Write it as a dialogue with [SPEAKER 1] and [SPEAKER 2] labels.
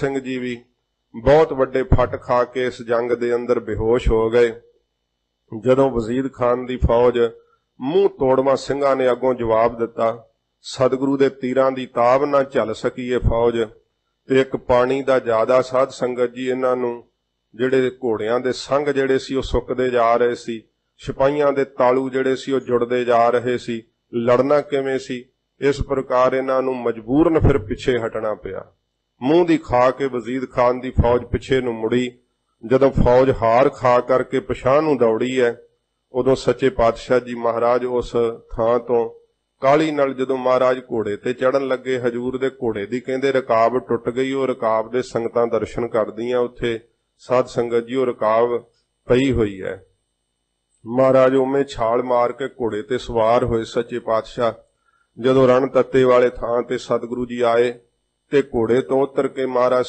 [SPEAKER 1] ਸਿੰਘ ਜੀ ਵੀ ਬਹੁਤ ਵੱਡੇ ਫੱਟ ਖਾ ਕੇ ਇਸ ਜੰਗ ਦੇ ਅੰਦਰ ਬੇਹੋਸ਼ ਹੋ ਗਏ। ਜਦੋਂ ਵਜ਼ੀਰ ਖਾਨ ਦੀ ਫੌਜ ਮੂੰਹ ਤੋੜਵਾ ਸਿੰਘਾਂ ਨੇ ਅੱਗੋਂ ਜਵਾਬ ਦਿੱਤਾ, ਸਤਿਗੁਰੂ ਦੇ ਤੀਰਾਂ ਦੀ ਤਾਬ ਨਾ ਝੱਲ ਸਕੀ ਫੌਜ, ਤੇ ਇੱਕ ਪਾਣੀ ਦਾ ਜ਼ਿਆਦਾ ਸਾਧ ਸੰਗਤ ਜੀ ਇਹਨਾਂ ਨੂੰ, ਜਿਹੜੇ ਘੋੜਿਆਂ ਦੇ ਸੰਗ ਜਿਹੜੇ ਸੀ ਉਹ ਸੁੱਕਦੇ ਜਾ ਰਹੇ ਸੀ, ਸਿਪਾਹੀਆਂ ਦੇ ਤਾਲੂ ਜਿਹੜੇ ਸੀ ਉਹ ਜੁੜਦੇ ਜਾ ਰਹੇ ਸੀ, ਲੜਨਾ ਕਿਵੇਂ ਸੀ, ਇਸ ਪ੍ਰਕਾਰ ਇਹਨਾਂ ਨੂੰ ਮਜਬੂਰਨ ਫਿਰ ਪਿੱਛੇ ਹਟਣਾ ਪਿਆ। ਮੂੰਹ ਦੀ ਖਾ ਕੇ ਵਜ਼ੀਦ ਖਾਨ ਦੀ ਫੌਜ ਪਿੱਛੇ ਨੂੰ ਮੁੜੀ। ਜਦੋਂ ਫੌਜ ਹਾਰ ਖਾ ਕਰਕੇ ਪਛਾਣ ਨੂੰ ਦੌੜੀ ਹੈ, ਉਦੋਂ ਸੱਚੇ ਪਾਤਸ਼ਾਹ ਜੀ ਮਹਾਰਾਜ ਉਸ ਥਾਂ ਤੋਂ ਕਾਲੀ ਨਾਲ ਜਦੋਂ ਮਹਾਰਾਜ ਘੋੜੇ ਤੇ ਚੜਨ ਲੱਗੇ, ਹਜੂਰ ਦੇ ਘੋੜੇ ਦੀ ਕਹਿੰਦੇ ਰਕਾਬ ਟੁੱਟ ਗਈ, ਉਹ ਰਕਾਬ ਦੇ ਸੰਗਤਾਂ ਦਰਸ਼ਨ ਕਰਦੀਆਂ, ਉੱਥੇ ਸਾਧ ਸੰਗਤ ਜੀ, ਉਹ ਰਕਾਬ ਪਈ ਹੋਈ ਹੈ। ਮਹਾਰਾਜ ਉਵੇਂ ਛਾਲ ਮਾਰ ਕੇ ਘੋੜੇ ਤੇ ਸਵਾਰ ਹੋਏ ਸੱਚੇ ਪਾਤਸ਼ਾਹ। ਜਦੋਂ ਰਣ ਤੱਤੇ ਵਾਲੇ ਥਾਂ ਤੇ ਸਤਿਗੁਰੂ ਜੀ ਆਏ ਤੇ ਘੋੜੇ ਤੋਂ ਉਤਰ ਕੇ ਮਹਾਰਾਜ